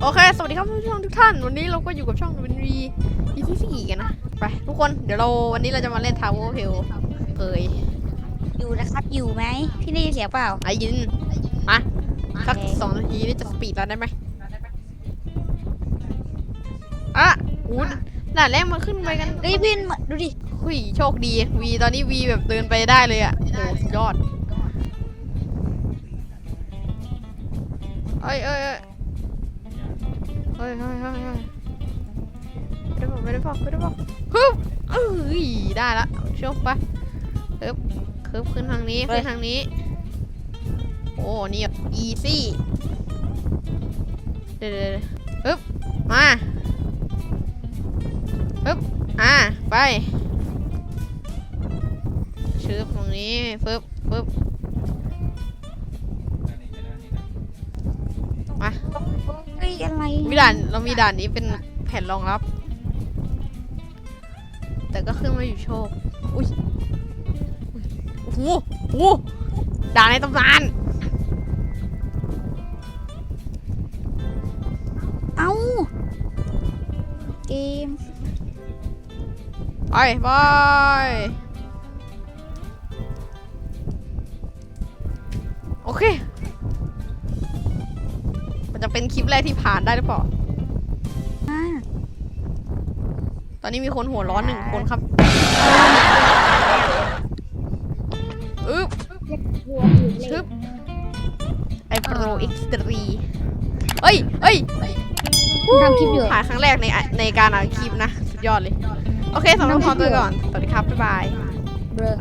โอเค สวัสดีครับผู้ชมทุกท่าน วันนี้เราก็อยู่กับช่องวินวีอีที่สี่กันนะ ไปทุกคน เดี๋ยวเราวันนี้เราจะมาเล่นทาวเวอร์เพลเคยอยู่นะครับ อยู่ไหม พี่ได้ยินเสียงเปล่าไอ้ยิน มาสักโอเคสองนาทีนี่จะสปีดแล้วได้ไหมอะอู้ด่านแรกมาขึ้นไปกันเฮ้ยพี่มาดูดิหุยโชคดี วีตอนนี้วีแบบเดินไปได้เลยอะโอ้สุดยอดเอ้ยเอ้ย เอ้ยเฮ้ยเฮ้ยเฮ้ยเฮ้ยไม่ได้บอกไม่ได้บอกไม่ได้บอกฮึบเอ้ยได้ละโชคไปฮึบคึบขึ้นทางนี้ขึ้นทางนี้ โอ้นี่อีซี่เดี๋ยวเดี๋ยวเดี๋ยวฮึบมาฮึบอ่าไปชืบตรงนี้ฟึบฟึบ มีด่านเรามีด่านนี้เป็นแผ่นรองรับ แต่ก็ขึ้นมาอยู่โชค อุ้ยอุ๊ยโอ้โหโอ้โหด่านในตำนาน เอ้า เกม ไปไปโอเคมัน จะเป็นคลิปแรกที่ผ่านได้หรือเปล่า อ่าตอนนี้มีคนหัวร้อนหนึ่งคนครับอึ๊บชึบไอโปรเอ็กซ์ตรีเอ้ยเอ้ย ทำคลิปอยู่ ผ่านครั้งแรกในในการอัดคลิปนะ สุดยอดเลย โอเคสำหรับพอตัวก่อน สวัสดีครับ บ๊ายบาย เบลอ